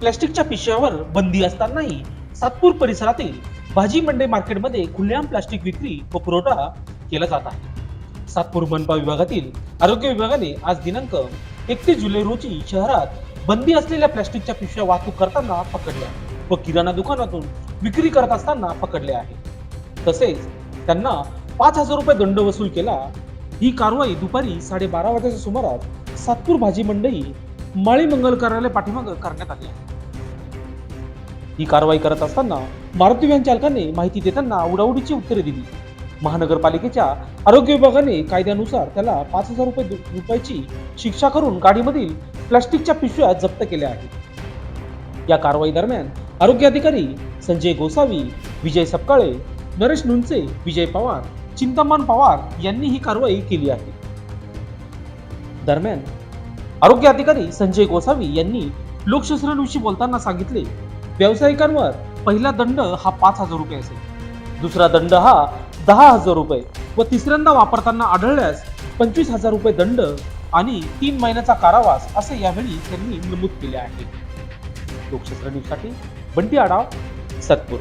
प्लॅस्टिकच्या पिशव्यावर बंदी असतानाही सातपूर परिसरातील भाजी मंडई मार्केटमध्ये खुल्याम प्लास्टिक विक्री व पुरवठा केला जात आहे. सातपूर मनपा विभागातील आरोग्य विभागाने आज दिनांक एकतीस जुलै रोजी शहरात बंदी असलेल्या प्लॅस्टिकच्या पिशव्या वाहतूक करताना पकडल्या व किराणा दुकानातून विक्री करत असताना पकडले आहे. तसेच त्यांना पाच हजार रुपये दंड वसूल केला. ही कारवाई दुपारी साडेबारा वाजताच्या सुमारास सातपूर भाजी मंडई माळी मंगल कार्यालय पाठीमागं करण्यात आली आहे. ही कारवाई करत असताना मारुती व्हॅन चालकाने माहिती देताना उडाउडीची उत्तरे दिली. महानगरपालिकेच्या आरोग्य विभागाने कायद्यानुसार त्याला पाच हजार रुपये रुपयाची शिक्षा करून गाडीमधील प्लास्टिकच्या पिशव्या जप्त केल्या आहेत. या कारवाई दरम्यान आरोग्य अधिकारी संजय गोसावी विजय सपकाळे नरेश नुंचे विजय पवार चिंतामान पवार यांनी ही कारवाई केली आहे. दरम्यान आरोग्य अधिकारी संजय गोसावी यांनी लोकशास्त्राविषयी बोलताना सांगितले व्यावसायिकांवर पहिला दंड हा पाच हजार रुपये असेल. दुसरा दंड हा दहा हजार रुपये व तिसऱ्यांदा वापरताना आढळल्यास पंचवीस हजार रुपये दंड आणि तीन महिन्याचा कारावास असे यावेळी त्यांनी नमूद केले आहे. लोकशास्त्र न्यूजसाठी बंटी आढाव सतपूर.